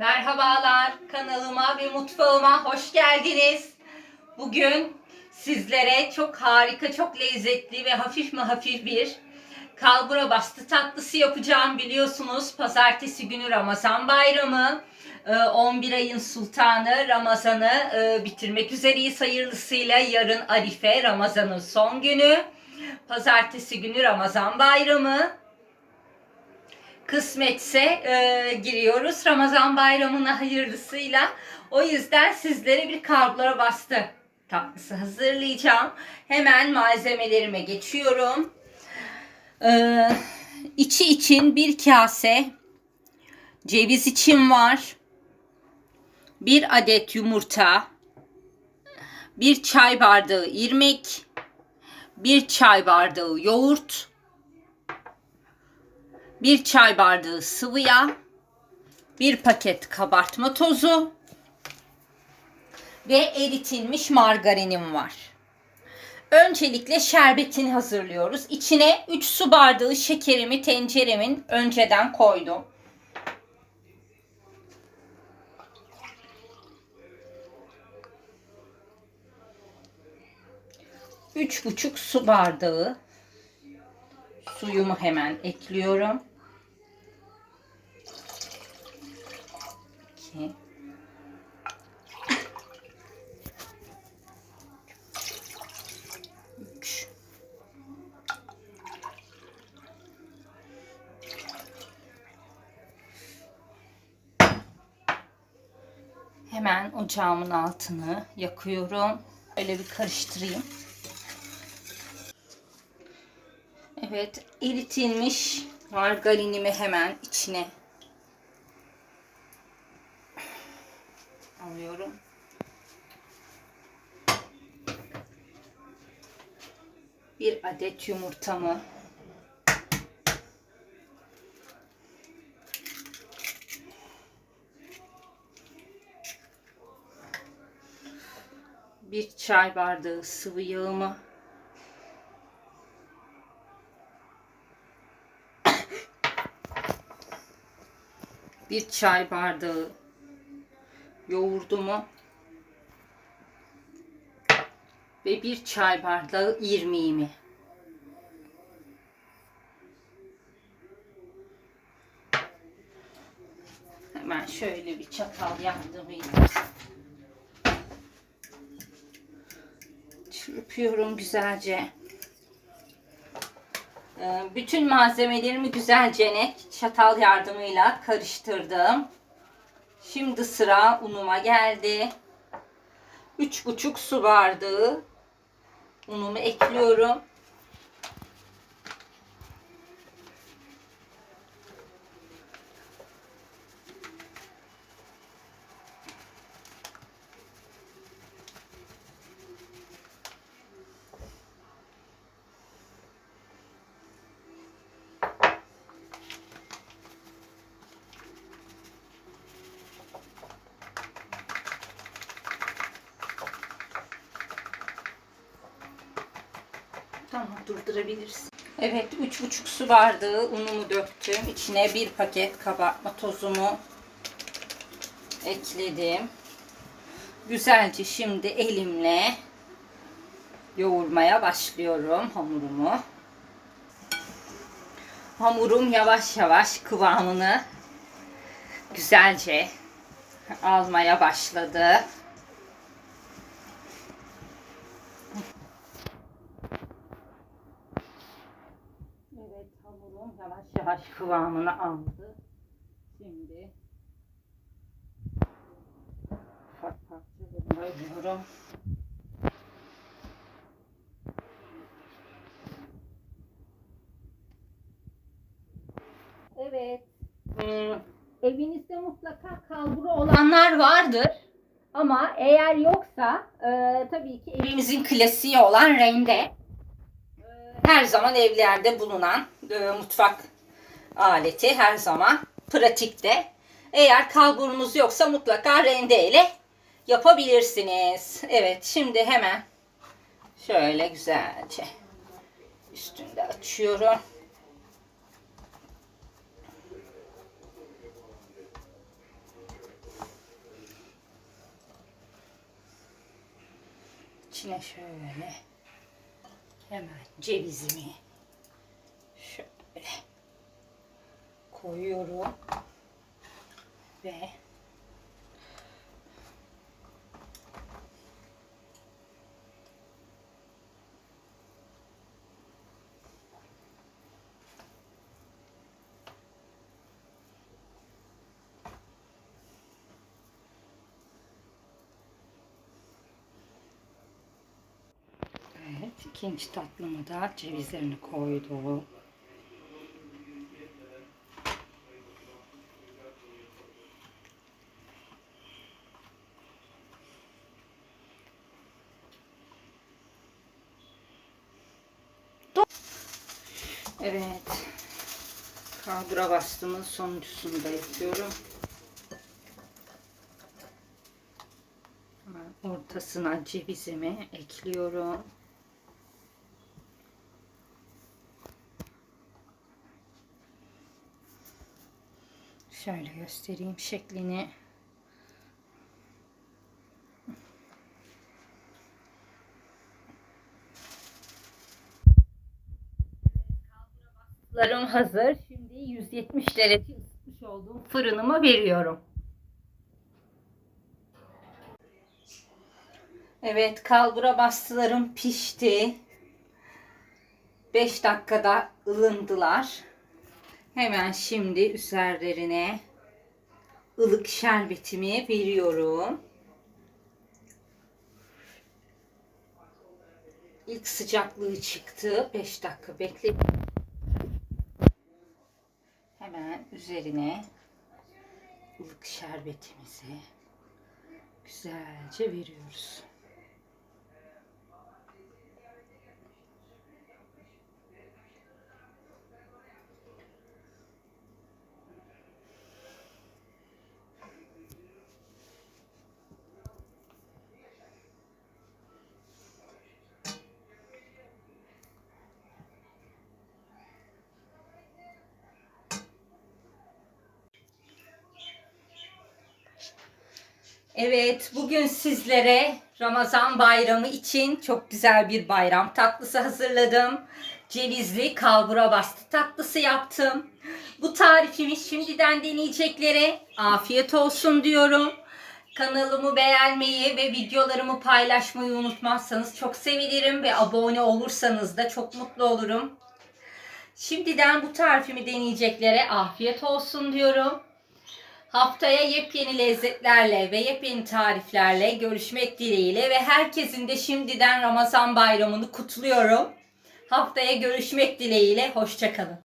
Merhabalar kanalıma ve mutfağıma hoş geldiniz. Bugün sizlere çok harika, çok lezzetli ve hafif mi hafif bir kalbura bastı tatlısı yapacağım. Biliyorsunuz pazartesi günü Ramazan bayramı. Ee, 11 ayın sultanı Ramazan'ı e, bitirmek üzereyiz hayırlısıyla. Yarın Arife Ramazan'ın son günü. Pazartesi günü Ramazan bayramı kısmetse e, giriyoruz Ramazan bayramına hayırlısıyla. O yüzden sizlere bir kalbura bastı tatlısı hazırlayacağım. Hemen malzemelerime geçiyorum. Ee, içi için bir kase ceviz için var. Bir adet yumurta. Bir çay bardağı irmik. Bir çay bardağı yoğurt. Bir çay bardağı sıvı yağ. Bir paket kabartma tozu. Ve eritilmiş margarinim var. Öncelikle şerbetini hazırlıyoruz. İçine 3 su bardağı şekerimi tenceremin önceden koydum. Üç buçuk su bardağı suyumu hemen ekliyorum. Hemen ocağımın altını yakıyorum. Öyle bir karıştırayım. Evet, eritilmiş margarinimi hemen içine alıyorum. Bir adet yumurtamı bir çay bardağı sıvı yağımı. Bir çay bardağı yoğurdumu. Ve bir çay bardağı irmiğimi. Hemen şöyle bir çatal yardımıyla çırpıyorum güzelce. Ee, Bütün malzemelerimi güzelce ne çatal yardımıyla karıştırdım. Şimdi sıra unuma geldi. 3,5 su bardağı unumu ekliyorum. Tamam durdurabilirsin. Evet 3,5 su bardağı unumu döktüm. İçine bir paket kabartma tozumu ekledim. Güzelce şimdi elimle yoğurmaya başlıyorum hamurumu. Hamurum yavaş yavaş kıvamını güzelce almaya başladı. Evet hamurum yavaş yavaş kıvamını aldı. Şimdi ufak parçalarını bölüyorum. Evet. Hmm, evinizde mutlaka kalburu olanlar vardır. Ama eğer yoksa e, tabii ki evimizin klasiği olan rende her zaman evlerde bulunan e, mutfak aleti her zaman pratikte. Eğer kalburunuz yoksa mutlaka rende ile yapabilirsiniz. Evet şimdi hemen şöyle güzelce üstünde açıyorum. İçine şöyle hemen cevizimi şöyle koyuyorum ve Evet, ikinci tatlımı da cevizlerini koydum. Evet. Kaldıra bastımın sonuncusunu da yapıyorum. Ortasına cevizimi ekliyorum. Şöyle göstereyim şeklini. Larım hazır. Şimdi 170 derece ısıtmış olduğum fırınıma veriyorum. Evet kalbura bastılarım pişti. 5 dakikada ılındılar. Hemen şimdi üzerlerine ılık şerbetimi veriyorum. İlk sıcaklığı çıktı. 5 dakika bekledim. Hemen üzerine ılık şerbetimizi güzelce veriyoruz. Evet, bugün sizlere Ramazan bayramı için çok güzel bir bayram tatlısı hazırladım. Cevizli kalbura bastı tatlısı yaptım. Bu tarifimi şimdiden deneyeceklere afiyet olsun diyorum. Kanalımı beğenmeyi ve videolarımı paylaşmayı unutmazsanız çok sevinirim ve abone olursanız da çok mutlu olurum. Şimdiden bu tarifimi deneyeceklere afiyet olsun diyorum. Haftaya yepyeni lezzetlerle ve yepyeni tariflerle görüşmek dileğiyle ve herkesin de şimdiden Ramazan bayramını kutluyorum. Haftaya görüşmek dileğiyle hoşçakalın.